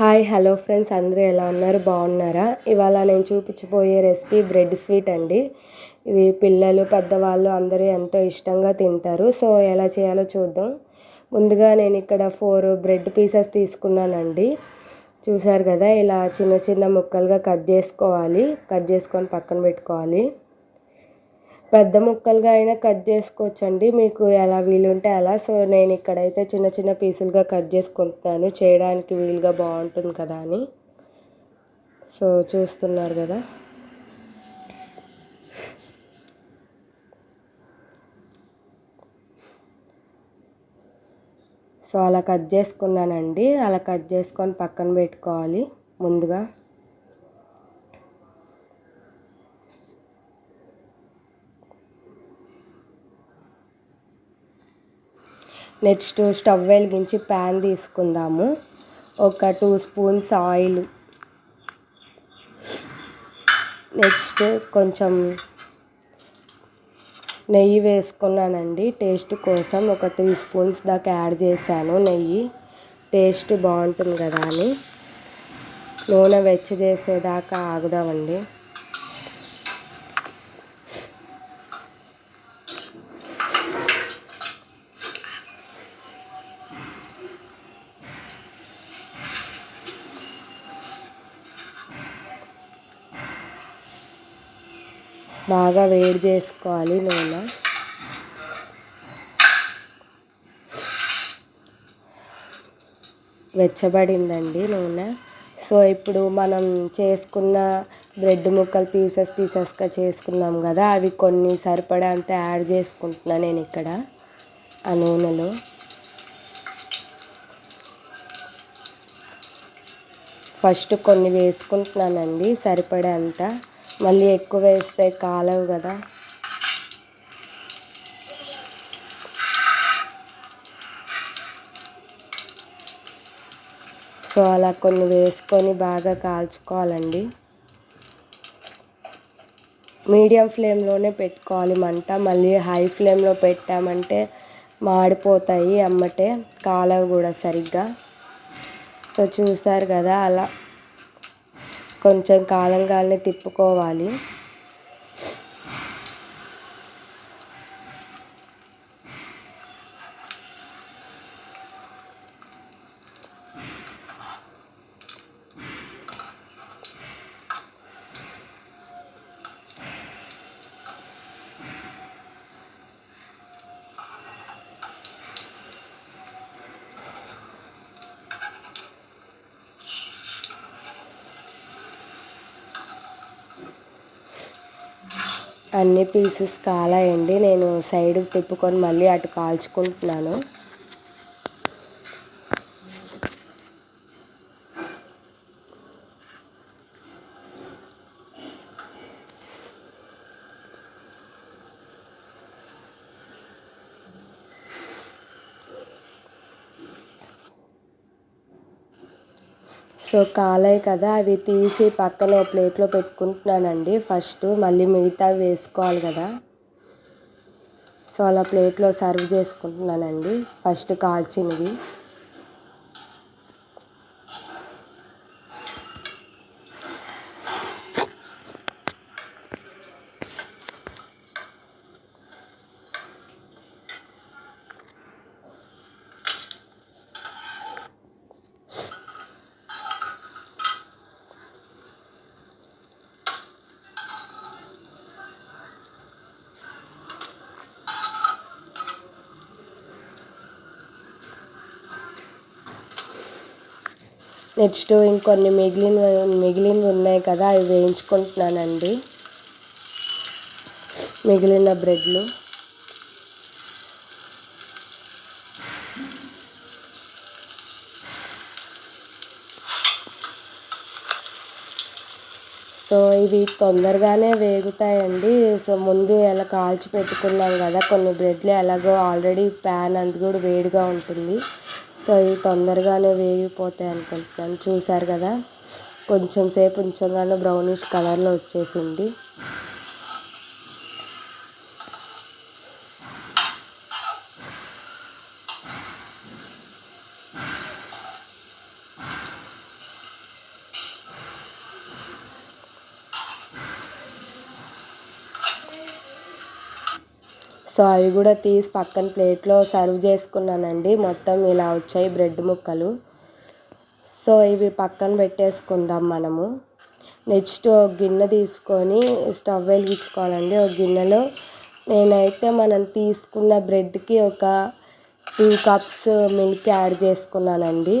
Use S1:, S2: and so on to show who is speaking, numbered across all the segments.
S1: Hi hello friends అందరూ ఎలా ఉన్నారు? బాగున్నారా? ఇవాళ నేను చూపించబోయే రెసిపీ బ్రెడ్ స్వీట్ అండి. ఇది పిల్లలు పెద్దవాళ్ళు అందరూ ఎంతో ఇష్టంగా తింటారు. సో ఎలా చేయాలో చూద్దాం. ముందుగా నేను ఇక్కడ ఫోర్ బ్రెడ్ పీసెస్ తీసుకున్నానండి. చూసారు కదా ఇలా చిన్న చిన్న ముక్కలుగా కట్ చేసుకోవాలి. కట్ చేసుకొని పక్కన పెట్టుకోవాలి. పెద్ద ముక్కలుగా అయినా కట్ చేసుకోవచ్చండి. మీకు ఎలా వీలుంటే అలా. సో నేను ఇక్కడైతే చిన్న చిన్న పీసులుగా కట్ చేసుకుంటున్నాను. చేయడానికి వీలుగా బాగుంటుంది కదా అని. సో చూస్తున్నారు కదా. సో అలా కట్ చేసుకున్నానండి. అలా కట్ చేసుకొని పక్కన పెట్టుకోవాలి ముందుగా. నెక్స్ట్ స్టవ్ వెలిగించి ప్యాన్ తీసుకుందాము. ఒక టూ స్పూన్స్ ఆయిల్. నెక్స్ట్ కొంచెం నెయ్యి వేసుకున్నానండి. టేస్ట్ కోసం ఒక త్రీ స్పూన్స్ దాకా యాడ్ చేశాను నెయ్యి. టేస్ట్ బాగుంటుంది కదా అని. నూనె వెచ్చ చేసేదాకా ఆగుదామండి. బాగా వేడి చేసుకోవాలి నూనె. వెచ్చబడిందండి నూనె. సో ఇప్పుడు మనం చేసుకున్న బ్రెడ్ ముక్కలు పీసెస్ పీసెస్గా చేసుకున్నాం కదా అవి కొన్ని సరిపడా అంతా యాడ్ చేసుకుంటున్నా నేను ఇక్కడ ఆ నూనెలో. ఫస్ట్ కొన్ని వేసుకుంటున్నానండి సరిపడే అంతా. మళ్ళీ ఎక్కువ వేస్తే కాలవు కదా. సో అలా కొన్ని వేసుకొని బాగా కాల్చుకోవాలండి. మీడియం ఫ్లేమ్లోనే పెట్టుకోవాలి మంట. మళ్ళీ హై ఫ్లేమ్లో పెట్టామంటే మాడిపోతాయి అమ్మటే. కాలవు కూడా సరిగ్గా. సో చూసారు కదా అలా. కొంచెం కాలంగానే తిప్పుకోవాలి. అన్ని పీసెస్ కాలాయండి. నేను సైడ్కి తిప్పుకొని మళ్ళీ అటు కాల్చుకుంటున్నాను. సో కాలే కదా అవి తీసి పక్కన ప్లేట్లో పెట్టుకుంటున్నానండి. ఫస్ట్ మళ్ళీ మిగతా వేసుకోవాలి కదా. సో అలా ప్లేట్లో సర్వ్ చేసుకుంటున్నానండి. ఫస్ట్ కాల్చినవి. నెక్స్ట్ ఇంకొన్ని మిగిలిన మిగిలినవి ఉన్నాయి కదా అవి వేయించుకుంటున్నానండి. మిగిలిన బ్రెడ్లు. సో ఇవి తొందరగానే వేగుతాయండి. సో ముందు ఎలా కాల్చి పెట్టుకున్నాం కదా కొన్ని బ్రెడ్లు ఎలాగో ఆల్రెడీ ప్యాన్ అంత కూడా వేడిగా ఉంటుంది. సో ఇవి తొందరగానే వేగిపోతాయి అనుకుంటున్నాను. చూసారు కదా? కొంచెం సేపు ఉంచగానే బ్రౌనిష్ కలర్లో వచ్చేసింది. సో అవి కూడా తీసి పక్కన ప్లేట్లో సర్వ్ చేసుకున్నానండి. మొత్తం ఇలా వచ్చాయి బ్రెడ్ ముక్కలు. సో ఇవి పక్కన పెట్టేసుకుందాం మనము. నెక్స్ట్ ఒక గిన్నె తీసుకొని స్టవ్ వెలిగించుకోవాలండి. ఒక గిన్నెలో నేనైతే మనం తీసుకున్న బ్రెడ్కి ఒక టూ కప్స్ మిల్క్ యాడ్ చేసుకున్నానండి.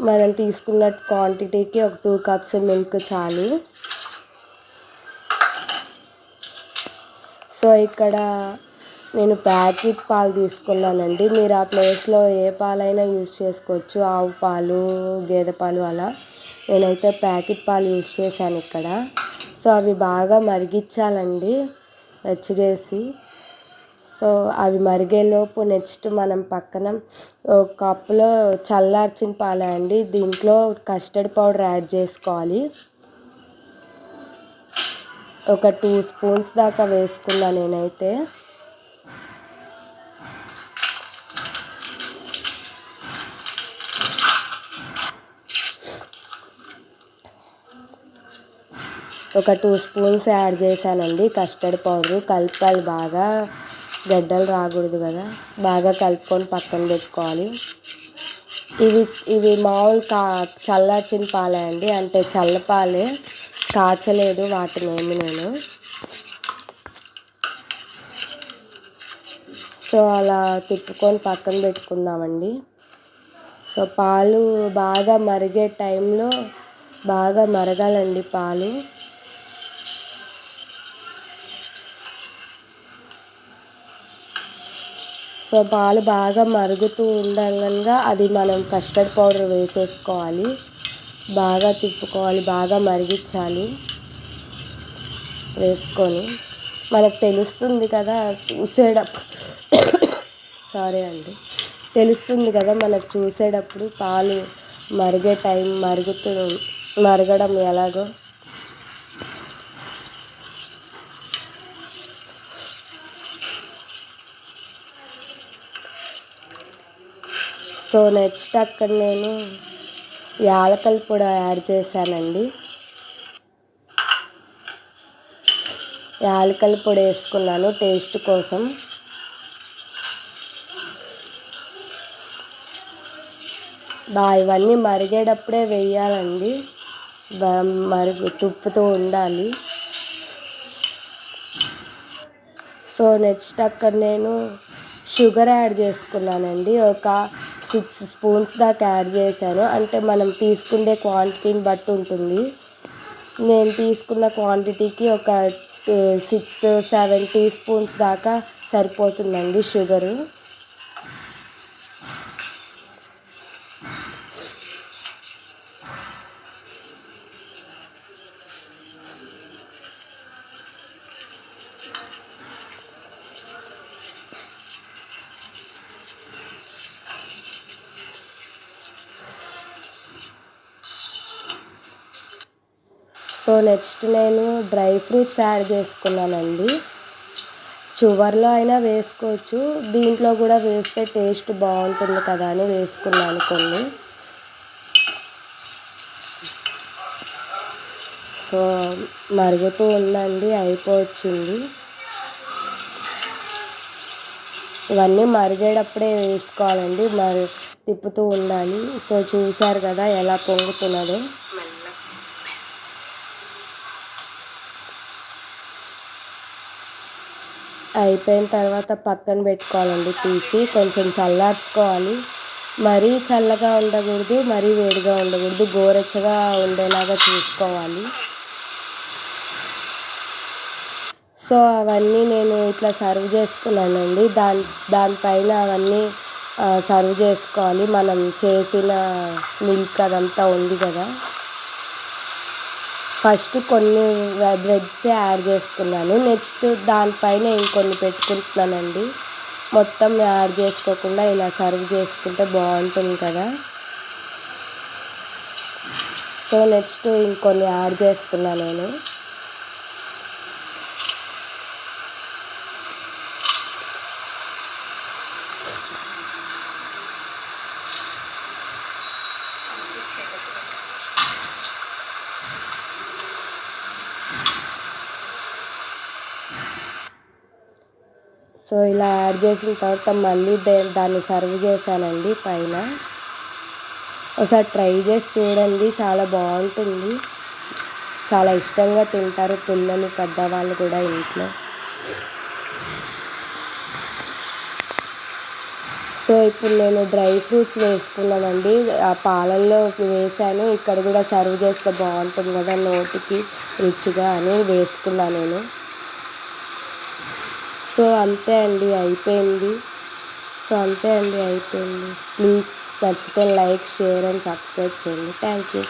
S1: మనం తీసుకున్న క్వాంటిటీకి ఒక టూ కప్స్ మిల్క్ చాలు. సో ఇక్కడ నేను ప్యాకెట్ పాలు తీసుకున్నానండి మీరు ఆ ప్లేస్లో ఏ పాలైనా యూస్ చేసుకోవచ్చు. ఆవు పాలు గేదె పాలు అలా. నేనైతే ప్యాకెట్ పాలు యూజ్ చేశాను ఇక్కడ. సో అవి బాగా మరిగించాలండి. వచ్చి చేసి. సో అవి మరిగేలోపు నెక్స్ట్ మనం పక్కన ఒక కప్పులో చల్లార్చిన పాలే అండి. దీంట్లో కస్టర్డ్ పౌడర్ యాడ్ చేసుకోవాలి. ఒక టూ స్పూన్స్ దాకా వేసుకున్నా నేనైతే. ఒక టూ స్పూన్స్ యాడ్ చేశానండి. Custard powder. కలపాలి బాగా. గడ్డలు రాకూడదు కదా. బాగా కలుపుకొని పక్కన పెట్టుకోవాలి. ఇవి ఇవి మామూలు కా చల్లార్చిన పాలే అండి. అంటే చల్లపాలే కాచలేదు వాటిని నేను. సో అలా తిప్పుకొని పక్కన పెట్టుకుందామండి. సో పాలు బాగా మరిగే టైంలో బాగా మరగాలండి పాలు. సో పాలు బాగా మరుగుతూ ఉండగా అది మనం కస్టర్డ్ పౌడర్ వేసేసుకోవాలి. బాగా తిప్పుకోవాలి బాగా మరిగించాలి. వేసుకొని. మనకు తెలుస్తుంది కదా చూసేటప్పుడు. సారీ అండి. తెలుస్తుంది కదా మనకు చూసేటప్పుడు పాలు మరిగే టైం మరుగుతూ మరగడం ఎలాగో. సో నెక్స్ట్ అక్కడ నేను యాలకల పొడి యాడ్ చేశానండి. యాలకల పొడి వేసుకున్నాను టేస్ట్ కోసం. బా ఇవన్నీ మరిగేటప్పుడే వేయాలండి. మరుగు తుప్పుతూ ఉండాలి. సో నెక్స్ట్ అక్కడ నేను షుగర్ యాడ్ చేసుకున్నానండి. ఒక సిక్స్ స్పూన్స్ దాకా యాడ్ చేశాను. అంటే మనం తీసుకునే క్వాంటిటీని బట్టి ఉంటుంది. నేను తీసుకున్న క్వాంటిటీకి ఒక సిక్స్ సెవెన్ టీ స్పూన్స్ దాకా సరిపోతుందండి షుగరు. సో నెక్స్ట్ నేను డ్రై ఫ్రూట్స్ యాడ్ చేసుకున్నానండి. చువర్లో అయినా వేసుకోవచ్చు. దీంట్లో కూడా వేస్తే టేస్ట్ బాగుంటుంది కదా అని వేసుకున్నాను కొన్ని. సో మరుగుతూ ఉందండి అయిపోవచ్చింది. ఇవన్నీ మరిగేటప్పుడే వేసుకోవాలండి. మరి తిప్పుతూ ఉండాలి. సో చూసారు కదా ఎలా పొంగుతున్నదో. అయిపోయిన తర్వాత పక్కన పెట్టుకోవాలండి తీసి కొంచెం చల్లార్చుకోవాలి. మరీ చల్లగా ఉండకూడదు మరీ వేడిగా ఉండకూడదు గోరెచ్చగా ఉండేలాగా చూసుకోవాలి. సో అవన్నీ నేను ఇట్లా సర్వ్ చేసుకున్నానండి. దాని దానిపైన అవన్నీ సర్వ్ చేసుకోవాలి. మనం చేసిన మిల్క్ అదంతా ఉంది కదా. ఫస్ట్ కొన్ని బ్రెడ్స్ యాడ్ చేసుకున్నాను. నెక్స్ట్ దానిపైన ఇంకొన్ని పెట్టుకుంటున్నానండి. మొత్తం యాడ్ చేసుకోకుండా ఇలా సర్వ్ చేసుకుంటే బాగుంటుంది కదా. సో నెక్స్ట్ ఇంకొన్ని యాడ్ చేస్తున్నా నేను. సో ఇలా యాడ్ చేసిన తర్వాత మళ్ళీ దాన్ని సర్వ్ చేశానండి పైన. ఒకసారి ట్రై చేసి చూడండి చాలా బాగుంటుంది. చాలా ఇష్టంగా తింటారు పిల్లలు పెద్దవాళ్ళు కూడా ఇంట్లో. సో ఇప్పుడు నేను డ్రై ఫ్రూట్స్ వేసుకున్నానండి. ఆ పాలల్లో వేసాను. ఇక్కడ కూడా సర్వ్ చేస్తే బాగుంటుంది కదా నోటికి రుచిగా అని వేసుకున్నాను నేను. సో అంతే అండి అయిపోయింది. సో అంతే అండి అయిపోయింది. ప్లీజ్ నచ్చితే లైక్ షేర్ అండ్ సబ్స్క్రైబ్ చేయండి. Thank you.